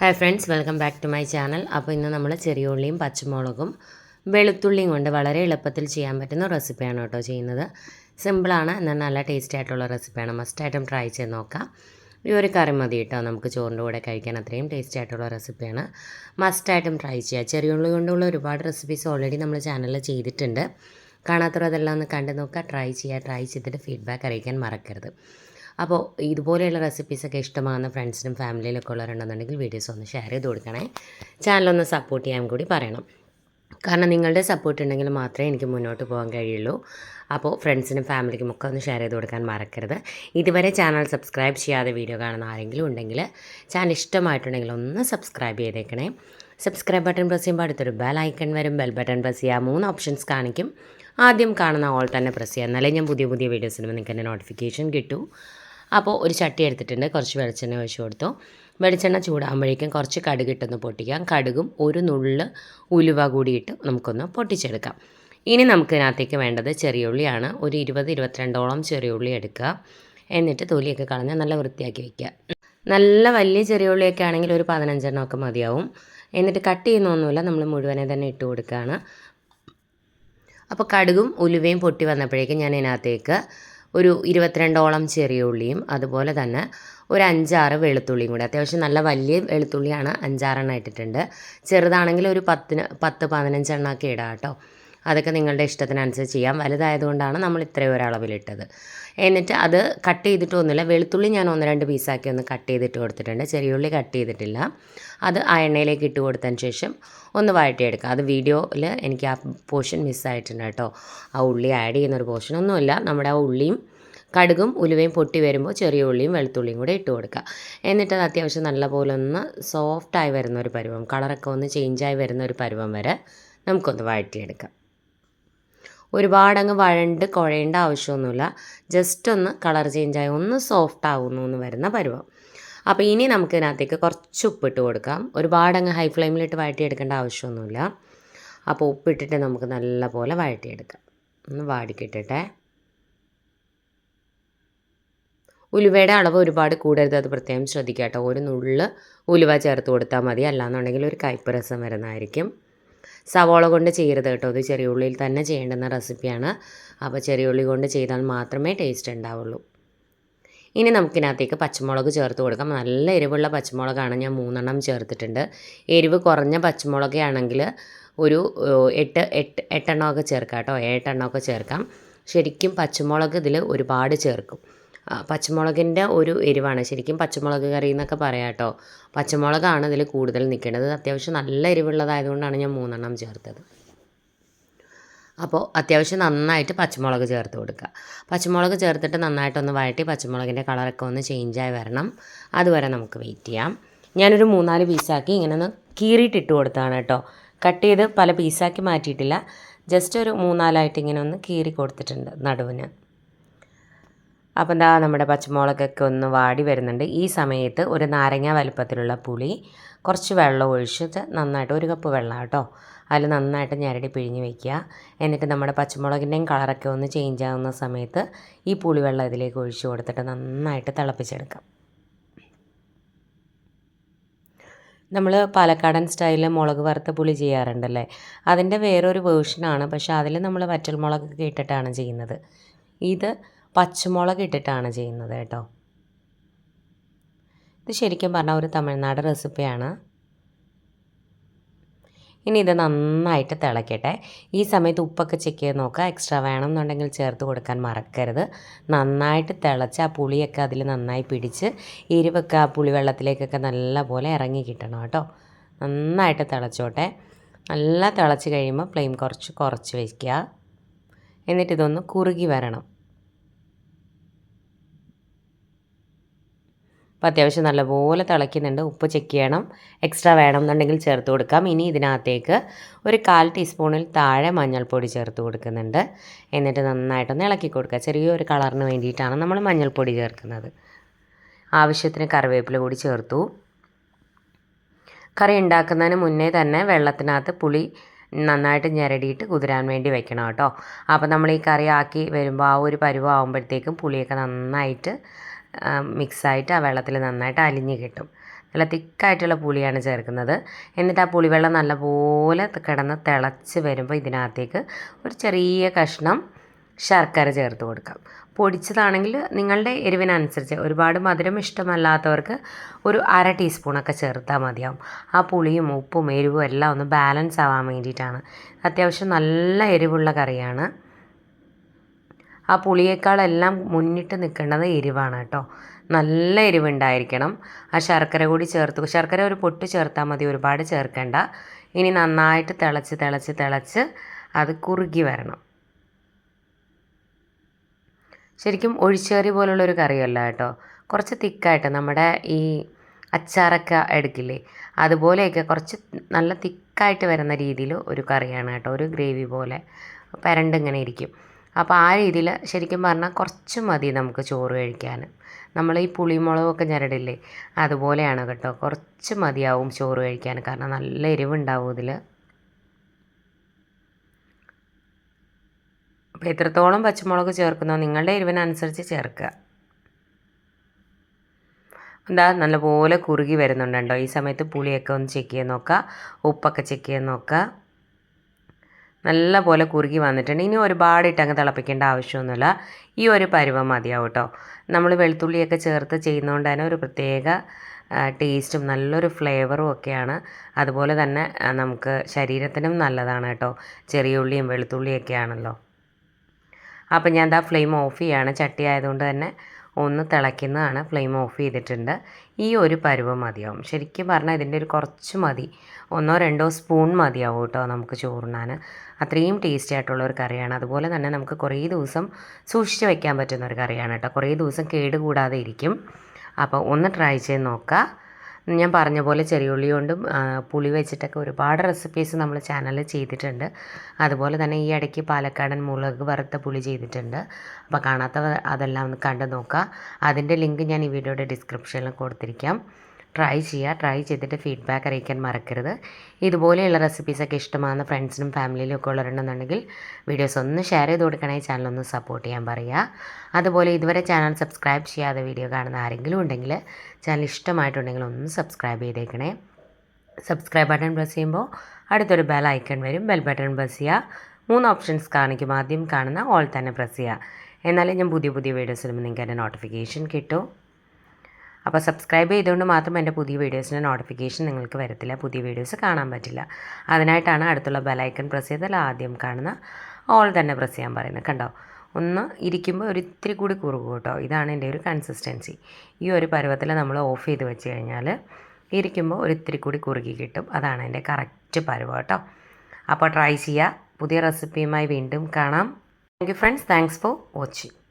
Hi friends welcome back to my channel അപ്പോൾ ഇന്ന് നമ്മൾ ചെറിയ ഉള്ളിയും പച്ചമുളകും വെളുത്തുള്ളിയും കൊണ്ട് വളരെ എളുപ്പത്തിൽ ചെയ്യാൻ പറ്റുന്ന റെസിപ്പിയാണ് കേട്ടോ ചെയ്യുന്നത്. സിമ്പിളാണ് എന്നാൽ നല്ല ടേസ്റ്റി ആയിട്ടുള്ള റെസിപ്പിയാണ് മസ്റ്റായിട്ടും ട്രൈ ചെയ്ത് നോക്കാം. ഈ ഒരു കറി മതി കേട്ടോ. നമുക്ക് ചോറിന്റെ കൂടെ കഴിക്കാൻ അത്രയും ടേസ്റ്റി ആയിട്ടുള്ള റെസിപ്പിയാണ് മസ്റ്റായിട്ടും ട്രൈ ചെയ്യുക ചെറിയ ഉള്ളി കൊണ്ടുള്ള ഒരുപാട് റെസിപ്പീസ് ഓൾറെഡി നമ്മൾ ചാനലിൽ ചെയ്തിട്ടുണ്ട്. കാണാത്തവരതെല്ലാം ഒന്ന് കണ്ടു നോക്കുക. ട്രൈ ചെയ്യുക. ട്രൈ ചെയ്തിട്ട് ഫീഡ്ബാക്ക് അറിയിക്കാൻ മറക്കരുത്. അപ്പോൾ ഇതുപോലെയുള്ള റെസിപ്പീസൊക്കെ ഇഷ്ടമാകുന്ന ഫ്രണ്ട്സിനും ഫാമിലിയിലൊക്കെ ഉള്ളവരുണ്ടെന്നുണ്ടെങ്കിൽ വീഡിയോസ് ഒന്ന് ഷെയർ ചെയ്ത് കൊടുക്കണേ. ചാനലൊന്ന് സപ്പോർട്ട് ചെയ്യാൻ കൂടി പറയണം. കാരണം നിങ്ങളുടെ സപ്പോർട്ട് ഉണ്ടെങ്കിൽ മാത്രമേ എനിക്ക് മുന്നോട്ട് പോകാൻ കഴിയുള്ളൂ. അപ്പോൾ ഫ്രണ്ട്സിനും ഫാമിലിക്കും ഒക്കെ ഒന്ന് ഷെയർ ചെയ്ത് കൊടുക്കാൻ മറക്കരുത്. ഇതുവരെ ചാനൽ സബ്സ്ക്രൈബ് ചെയ്യാതെ വീഡിയോ കാണുന്ന ആരെങ്കിലും ഉണ്ടെങ്കിൽ ചാനൽ ഇഷ്ടമായിട്ടുണ്ടെങ്കിൽ ഒന്ന് സബ്സ്ക്രൈബ് ചെയ്തേക്കണേ. സബ്സ്ക്രൈബ് ബട്ടൺ പ്രസ് ചെയ്യുമ്പോൾ അടുത്തൊരു ബെൽ ഐക്കൺ വരും. ബെൽ ബട്ടൺ പ്രസ് ചെയ്യുക. മൂന്ന് ഓപ്ഷൻസ് കാണിക്കും. ആദ്യം കാണുന്ന ഓൾ തന്നെ പ്രസ് ചെയ്യുക. എന്നാലേ ഞാൻ പുതിയ പുതിയ വീഡിയോസിനും നിങ്ങൾക്ക് എന്റെ നോട്ടിഫിക്കേഷൻ കിട്ടൂ. അപ്പോൾ ഒരു ചട്ടി എടുത്തിട്ടുണ്ട്. കുറച്ച് വെളിച്ചെണ്ണ ഒഴിച്ച് കൊടുത്തു. വെളിച്ചെണ്ണ ചൂടാകുമ്പോഴേക്കും കുറച്ച് കടുകിട്ടൊന്ന് പൊട്ടിക്കാം. കടുകും ഒരു നുള്ള് ഉലുവ കൂടിയിട്ട് നമുക്കൊന്ന് പൊട്ടിച്ചെടുക്കാം. ഇനി നമുക്കിതിനകത്തേക്ക് വേണ്ടത് ചെറിയ ഉള്ളിയാണ്. ഒരു ഇരുപത് ഇരുപത്തിരണ്ടോളം ചെറിയ ഉള്ളി എടുക്കുക. എന്നിട്ട് തൊലിയൊക്കെ കളഞ്ഞ് നല്ല വൃത്തിയാക്കി വയ്ക്കുക നല്ല വലിയ ചെറിയ ഉള്ളിയൊക്കെ ആണെങ്കിൽ ഒരു പതിനഞ്ചെണ്ണമൊക്കെ മതിയാവും. എന്നിട്ട് കട്ട് ചെയ്യുന്നൊന്നുമില്ല. നമ്മൾ മുഴുവനെ തന്നെ ഇട്ട് കൊടുക്കുകയാണ്. അപ്പോൾ കടുകും ഉലുവയും പൊട്ടി വന്നപ്പോഴേക്കും ഞാൻ ഇതിനകത്തേക്ക് ഒരു ഇരുപത്തിരണ്ടോളം ചെറിയ ഉള്ളിയും അതുപോലെ തന്നെ ഒരു അഞ്ചാറ് വെളുത്തുള്ളിയും കൂടി. അത്യാവശ്യം നല്ല വലിയ വെളുത്തുള്ളിയാണ് അഞ്ചാറെണ്ണം ഇട്ടിട്ടുണ്ട്. ചെറുതാണെങ്കിൽ ഒരു പത്തിന് പത്ത് പതിനഞ്ചെണ്ണമൊക്കെ ഇടാം കേട്ടോ. അതൊക്കെ നിങ്ങളുടെ ഇഷ്ടത്തിനനുസരിച്ച് ചെയ്യാം. വലുതായതുകൊണ്ടാണ് നമ്മൾ ഇത്രയും ഒരളവിലിട്ടത് എന്നിട്ട് അത് കട്ട് ചെയ്തിട്ടൊന്നുമില്ല വെളുത്തുള്ളി ഞാൻ ഒന്ന് രണ്ട് പീസാക്കി ഒന്ന് കട്ട് ചെയ്തിട്ട് കൊടുത്തിട്ടുണ്ട്. ചെറിയുള്ളി കട്ട് ചെയ്തിട്ടില്ല. അത് ആ എണ്ണയിലേക്ക് ഇട്ട് കൊടുത്തതിന് ശേഷം ഒന്ന് വഴറ്റിയെടുക്കുക അത് വീഡിയോയിൽ എനിക്ക് ആ പോർഷൻ മിസ്സായിട്ടുണ്ട് കേട്ടോ. ആ ഉള്ളി ആഡ് ചെയ്യുന്നൊരു പോർഷൻ ഒന്നുമില്ല. നമ്മുടെ ആ ഉള്ളിയും കടുകും ഉലുവയും പൊട്ടി വരുമ്പോൾ ചെറിയ ഉള്ളിയും വെളുത്തുള്ളിയും കൂടെ ഇട്ട് കൊടുക്കുക. എന്നിട്ട് അത് അത്യാവശ്യം നല്ലപോലെ ഒന്ന് സോഫ്റ്റായി വരുന്ന ഒരു പരുവം കളറൊക്കെ ഒന്ന് ചേഞ്ചായി വരുന്ന ഒരു പരുവം വരെ നമുക്കൊന്ന് വഴറ്റിയെടുക്കാം. ഒരുപാട് അങ്ങ് വഴണ്ട് കുഴയേണ്ട ആവശ്യമൊന്നുമില്ല. ജസ്റ്റ് ഒന്ന് കളർ ചേഞ്ചായി ഒന്ന് സോഫ്റ്റ് ആകുന്നു എന്ന് വരുന്ന പരുവം. അപ്പോൾ ഇനി നമുക്ക് ഇതിനകത്തേക്ക് കുറച്ച് ഉപ്പിട്ട് കൊടുക്കാം. ഒരുപാടങ്ങ് ഹൈ ഫ്ലെയിമിലിട്ട് വഴറ്റിയെടുക്കേണ്ട ആവശ്യമൊന്നുമില്ല. അപ്പോൾ ഉപ്പിട്ടിട്ട് നമുക്ക് നല്ലപോലെ വഴറ്റിയെടുക്കാം. ഒന്ന് വാടിക്കിട്ടെ ഉലുവയുടെ അളവ് ഒരുപാട് കൂടരുത് അത് പ്രത്യേകം ശ്രദ്ധിക്കുക കേട്ടോ. ഒരു നുള്ള് ഉലുവ ചേർത്ത് കൊടുത്താൽ മതി. അല്ലാന്നുണ്ടെങ്കിൽ ഒരു കയ്പ്പ് രസം വരുന്നതായിരിക്കും. സവോള കൊണ്ട് ചെയ്യരുത് കേട്ടോ. ഇത് ചെറിയ ഉള്ളിയിൽ തന്നെ ചെയ്യേണ്ടുന്ന റെസിപ്പിയാണ്. അപ്പോൾ ചെറിയ ഉള്ളി കൊണ്ട് ചെയ്താൽ മാത്രമേ ടേസ്റ്റ് ഉണ്ടാവുള്ളൂ. ഇനി നമുക്കിനകത്തേക്ക് പച്ചമുളക് ചേർത്ത് കൊടുക്കാം. നല്ല എരിവുള്ള പച്ചമുളകാണ് ഞാൻ മൂന്നെണ്ണം ചേർത്തിട്ടുണ്ട്. എരിവ് കുറഞ്ഞ പച്ചമുളക് ആണെങ്കിൽ ഒരു എട്ട് എട്ട് എട്ടെണ്ണമൊക്കെ ചേർക്കാം കേട്ടോ. ഏട്ടെണ്ണമൊക്കെ ചേർക്കാം. ശരിക്കും പച്ചമുളക് ഇതിൽ ഒരുപാട് ചേർക്കും. പച്ചമുളകിന്റെ ഒരു എരിവാണ്. ശരിക്കും പച്ചമുളക് കറി എന്നൊക്കെ പറയാം കേട്ടോ. പച്ചമുളകാണ് ഇതിൽ കൂടുതൽ നിൽക്കേണ്ടത് അത്യാവശ്യം നല്ല എരിവുള്ളതായതുകൊണ്ടാണ് ഞാൻ മൂന്നെണ്ണം ചേർത്തത്. അപ്പോൾ അത്യാവശ്യം നന്നായിട്ട് പച്ചമുളക് ചേർത്ത് കൊടുക്കുക. പച്ചമുളക് ചേർത്തിട്ട് നന്നായിട്ടൊന്ന് വഴറ്റി പച്ചമുളകിന്റെ കളറൊക്കെ ഒന്ന് ചേഞ്ചായി വരണം. അതുവരെ നമുക്ക് വെയിറ്റ് ചെയ്യാം. ഞാനൊരു മൂന്നാൽ പീസാക്കി ഇങ്ങനെ ഒന്ന് കീറിയിട്ടിട്ട് കൊടുത്തതാണ് കേട്ടോ. കട്ട് ചെയ്ത് പല പീസാക്കി മാറ്റിയിട്ടില്ല. ജസ്റ്റ് ഒരു മൂന്നാലായിട്ട് ഇങ്ങനെ ഒന്ന് കീറി കൊടുത്തിട്ടുണ്ട് നടുവിന്. അപ്പം എന്താ നമ്മുടെ പച്ചമുളകൊക്കെ ഒന്ന് വാടി വരുന്നുണ്ട്. ഈ സമയത്ത് ഒരു നാരങ്ങ വലുപ്പത്തിലുള്ള പുളി കുറച്ച് വെള്ളം ഒഴിച്ചിട്ട് നന്നായിട്ട് ഒരു കപ്പ് വെള്ളം കേട്ടോ അതിൽ നന്നായിട്ട് ഞരടി പിഴിഞ്ഞ് വയ്ക്കുക എന്നിട്ട് നമ്മുടെ പച്ചമുളകിന്റെയും കളറൊക്കെ ഒന്ന് ചേഞ്ച് ആകുന്ന സമയത്ത് ഈ പുളിവെള്ളം ഇതിലേക്ക് ഒഴിച്ച് കൊടുത്തിട്ട് നന്നായിട്ട് തിളപ്പിച്ചെടുക്കാം. നമ്മൾ പാലക്കാടൻ സ്റ്റൈലിൽ മുളക് വറുത്ത പുളി ചെയ്യാറുണ്ടല്ലേ? അതിന്റെ വേറൊരു വേർഷനാണ് പക്ഷേ അതിൽ നമ്മൾ വറ്റൽ മുളക് ഇട്ടിട്ടാണ് ചെയ്യുന്നത്. ഇത് പച്ചമുളക് ഇട്ടിട്ടാണ് ചെയ്യുന്നത് കേട്ടോ. ഇത് ശരിക്കും പറഞ്ഞാൽ ഒരു തമിഴ്നാട് റെസിപ്പിയാണ്. ഇനി ഇത് നന്നായിട്ട് തിളയ്ക്കട്ടെ ഈ സമയത്ത് ഉപ്പൊക്കെ ചെക്ക് ചെയ്ത് നോക്കുക. എക്സ്ട്രാ വേണമെന്നുണ്ടെങ്കിൽ ചേർത്ത് കൊടുക്കാൻ മറക്കരുത്. നന്നായിട്ട് തിളച്ച് ആ പുളിയൊക്കെ അതിൽ നന്നായി പിടിച്ച് എരിവൊക്കെ ആ പുളിവെള്ളത്തിലേക്കൊക്കെ നല്ല പോലെ ഇറങ്ങി കിട്ടണം കേട്ടോ. നന്നായിട്ട് തിളച്ചോട്ടെ. നല്ല തിളച്ച് കഴിയുമ്പോൾ ഫ്ലെയിം കുറച്ച് കുറച്ച് വയ്ക്കുക എന്നിട്ട് ഇതൊന്ന് കുറുകി വരണം. അപ്പോൾ അത്യാവശ്യം നല്ലപോലെ തിളയ്ക്കുന്നുണ്ട്. ഉപ്പ് ചെക്ക് ചെയ്യണം. എക്സ്ട്രാ വേണമെന്നുണ്ടെങ്കിൽ ചേർത്ത് കൊടുക്കാം. ഇനി ഇതിനകത്തേക്ക് ഒരു കാൽ ടീസ്പൂണിൽ താഴെ മഞ്ഞൾപ്പൊടി ചേർത്ത് കൊടുക്കുന്നുണ്ട്. എന്നിട്ട് നന്നായിട്ടൊന്ന് ഇളക്കി കൊടുക്കുക. ചെറിയൊരു കളറിന് വേണ്ടിയിട്ടാണ് നമ്മൾ മഞ്ഞൾപ്പൊടി ചേർക്കുന്നത്. ആവശ്യത്തിന് കറിവേപ്പില കൂടി ചേർത്തു. കറി ഉണ്ടാക്കുന്നതിന് മുന്നേ തന്നെ വെള്ളത്തിനകത്ത് പുളി നന്നായിട്ട് ഞെരടിയിട്ട് കുതിരാൻ വേണ്ടി വെക്കണം കേട്ടോ. അപ്പോൾ നമ്മൾ ഈ കറി ആക്കി വരുമ്പോൾ ആ ഒരു പരുവാകുമ്പോഴത്തേക്കും പുളിയൊക്കെ നന്നായിട്ട് മിക്സായിട്ട് ആ വെള്ളത്തിൽ നന്നായിട്ട് അലിഞ്ഞ് കിട്ടും. നല്ല തിക്കായിട്ടുള്ള പുളിയാണ് ചേർക്കുന്നത്. എന്നിട്ട് ആ പുളിവെള്ളം നല്ലപോലെ കിടന്ന് തിളച്ച് വരുമ്പോൾ ഇതിനകത്തേക്ക് ഒരു ചെറിയ കഷ്ണം ശർക്കര ചേർത്ത് കൊടുക്കാം. പൊടിച്ചതാണെങ്കിൽ നിങ്ങളുടെ എരിവിനനുസരിച്ച് ഒരുപാട് മധുരം ഇഷ്ടമല്ലാത്തവർക്ക് ഒരു അര ടീസ്പൂണൊക്കെ ചേർത്താൽ മതിയാവും. ആ പുളിയും ഉപ്പും എരിവും എല്ലാം ഒന്ന് ബാലൻസ് ആവാൻ വേണ്ടിയിട്ടാണ്. അത്യാവശ്യം നല്ല എരിവുള്ള കറിയാണ്. ആ പുളിയേക്കാളെല്ലാം മുന്നിട്ട് നിൽക്കേണ്ടത് എരിവാണ് കേട്ടോ. നല്ല എരിവുണ്ടായിരിക്കണം. ആ ശർക്കര കൂടി ചേർത്ത്. ശർക്കര ഒരു പൊട്ട് ചേർത്താൽ മതി ഒരുപാട് ചേർക്കേണ്ട. ഇനി നന്നായിട്ട് തിളച്ച് തിളച്ച് തിളച്ച് അത് കുറുകി വരണം. ശരിക്കും ഒഴിച്ചേറി പോലുള്ളൊരു കറിയല്ല കേട്ടോ. കുറച്ച് തിക്കായിട്ട് നമ്മുടെ ഈ അച്ചാറൊക്കെ എടുക്കില്ലേ അതുപോലെയൊക്കെ കുറച്ച് നല്ല തിക്കായിട്ട് വരുന്ന രീതിയിൽ ഒരു കറിയാണ് കേട്ടോ. ഒരു ഗ്രേവി പോലെ. പരണ്ടിങ്ങനെ ഇരിക്കും. അപ്പോൾ ആ രീതിയിൽ ശരിക്കും പറഞ്ഞാൽ കുറച്ച് മതി നമുക്ക് ചോറ് കഴിക്കാൻ. നമ്മൾ ഈ പുളിമുളകൊക്കെ ഞരടില്ലേ അതുപോലെയാണ് കേട്ടോ. കുറച്ച് മതിയാവും ചോറ് കഴിക്കാൻ. കാരണം നല്ല എരിവുണ്ടാവും ഇതിൽ അപ്പോൾ എത്രത്തോളം പച്ചമുളക് ചേർക്കുന്നോ നിങ്ങളുടെ എരിവിനനുസരിച്ച് ചേർക്കുക. എന്താ നല്ലപോലെ കുറുകി വരുന്നുണ്ടോ ഈ സമയത്ത് പുളിയൊക്കെ ഒന്ന് ചെക്ക് ചെയ്ത് നോക്കുക. ഉപ്പൊക്കെ ചെക്ക് ചെയ്ത് നോക്കുക. നല്ല പോലെ കുറുകി വന്നിട്ടുണ്ട്. ഇനി ഒരുപാട് ഇട്ടങ്ങ് തിളപ്പിക്കേണ്ട ആവശ്യമൊന്നുമില്ല. ഈ ഒരു പരുവം മതിയാവും കേട്ടോ നമ്മൾ വെളുത്തുള്ളിയൊക്കെ ചേർത്ത് ചെയ്യുന്നതുകൊണ്ട് തന്നെ ഒരു പ്രത്യേക ടേസ്റ്റും നല്ലൊരു ഫ്ലേവറും ഒക്കെയാണ്. അതുപോലെ തന്നെ നമുക്ക് ശരീരത്തിനും നല്ലതാണ് കേട്ടോ ചെറിയ ഉള്ളിയും വെളുത്തുള്ളിയൊക്കെ ആണല്ലോ അപ്പം ഞാൻ ദാ ഫ്ലെയിം ഓഫ് ചെയ്യാണ്. ചട്ടി ആയതുകൊണ്ട് തന്നെ ഒന്ന് തിളയ്ക്കുന്നതാണ് ഫ്ലെയിം ഓഫ് ചെയ്തിട്ടുണ്ട്. ഈ ഒരു പരുവം മതിയാവും. ശരിക്കും പറഞ്ഞാൽ ഇതിന്റെ ഒരു കുറച്ച് മതി. ഒന്നോ രണ്ടോ സ്പൂൺ മതിയാവും കേട്ടോ നമുക്ക് ചോറുണ്ണാൻ. അത്രയും ടേസ്റ്റി ആയിട്ടുള്ള ഒരു കറിയാണ്. അതുപോലെ തന്നെ നമുക്ക് കുറേ ദിവസം സൂക്ഷിച്ച് വയ്ക്കാൻ പറ്റുന്ന ഒരു കറിയാണ് കേട്ടോ. കുറേ ദിവസം കേടുകൂടാതെ ഇരിക്കും. അപ്പോൾ ഒന്ന് ട്രൈ ചെയ്ത് നോക്കുക. ഞാൻ പറഞ്ഞ പോലെ ചെറിയുള്ളി കൊണ്ടും പുളി വെച്ചിട്ടൊക്കെ ഒരുപാട് റെസിപ്പീസ് നമ്മൾ ചാനലിൽ ചെയ്തിട്ടുണ്ട്. അതുപോലെ തന്നെ ഈ ഇടയ്ക്ക് പാലക്കാടൻ മുളക് വറുത്ത പുളി ചെയ്തിട്ടുണ്ട്. അപ്പോൾ കാണാത്തവർ അതെല്ലാം ഒന്ന് കണ്ടു നോക്കുക അതിന്റെ ലിങ്ക് ഞാൻ ഈ വീഡിയോയുടെ ഡിസ്ക്രിപ്ഷനിൽ കൊടുത്തിരിക്കാം. ട്രൈ ചെയ്യുക ട്രൈ ചെയ്തിട്ട് ഫീഡ്ബാക്ക് അറിയിക്കാൻ മറക്കരുത്. ഇതുപോലെയുള്ള റെസിപ്പീസൊക്കെ ഇഷ്ടമാകുന്ന ഫ്രണ്ട്സിനും ഫാമിലിയിലും ഒക്കെ ഉള്ളവരുണ്ടെന്നുണ്ടെങ്കിൽ വീഡിയോസ് ഒന്ന് ഷെയർ ചെയ്ത് കൊടുക്കണേ ചാനൽ ഒന്ന് സപ്പോർട്ട് ചെയ്യാൻ പറയുക. അതുപോലെ ഇതുവരെ ചാനൽ സബ്സ്ക്രൈബ് ചെയ്യാതെ വീഡിയോ കാണുന്ന ആരെങ്കിലും ഉണ്ടെങ്കിൽ ചാനൽ ഇഷ്ടമായിട്ടുണ്ടെങ്കിൽ ഒന്ന് സബ്സ്ക്രൈബ് ചെയ്തേക്കണേ. സബ്സ്ക്രൈബ് ബട്ടൺ പ്രസ് ചെയ്യുമ്പോൾ അടുത്തൊരു ബെൽ ഐക്കൺ വരും. ബെൽ ബട്ടൺ പ്രസ് ചെയ്യുക. മൂന്ന് ഓപ്ഷൻസ് കാണിക്കും. ആദ്യം കാണുന്ന ഓൾ തന്നെ പ്രസ് ചെയ്യുക. എന്നാലേ ഞാൻ പുതിയ പുതിയ വീഡിയോസ് നിങ്ങൾക്ക് എന്റെ നോട്ടിഫിക്കേഷൻ കിട്ടും. അപ്പോൾ സബ്സ്ക്രൈബ് ചെയ്തുകൊണ്ട് മാത്രം എന്റെ പുതിയ വീഡിയോസിന്റെ നോട്ടിഫിക്കേഷൻ നിങ്ങൾക്ക് വരത്തില്ല. പുതിയ വീഡിയോസ് കാണാൻ പറ്റില്ല. അതിനായിട്ടാണ് അടുത്തുള്ള ബെലൈക്കൺ പ്രസ് ചെയ്താൽ ആദ്യം കാണുന്ന ഓൾ തന്നെ പ്രസ് ചെയ്യാൻ പറയുന്നത്. കണ്ടോ? ഒന്ന് ഇരിക്കുമ്പോൾ ഒരു ഇത്തിരി കൂടി കുറുകും കേട്ടോ. ഇതാണ് എന്റെ ഒരു കൺസിസ്റ്റൻസി ഈ ഒരു പരുവത്തിൽ നമ്മൾ ഓഫ് ചെയ്ത് വെച്ച് കഴിഞ്ഞാൽ ഇരിക്കുമ്പോൾ ഒരു ഇത്തിരി കൂടി കുറുകി കിട്ടും. അതാണ് എന്റെ കറക്റ്റ് പരുവം കേട്ടോ. അപ്പോൾ ട്രൈ ചെയ്യുക. പുതിയ റെസിപ്പിയുമായി വീണ്ടും കാണാം. Thank you friends thanks for watching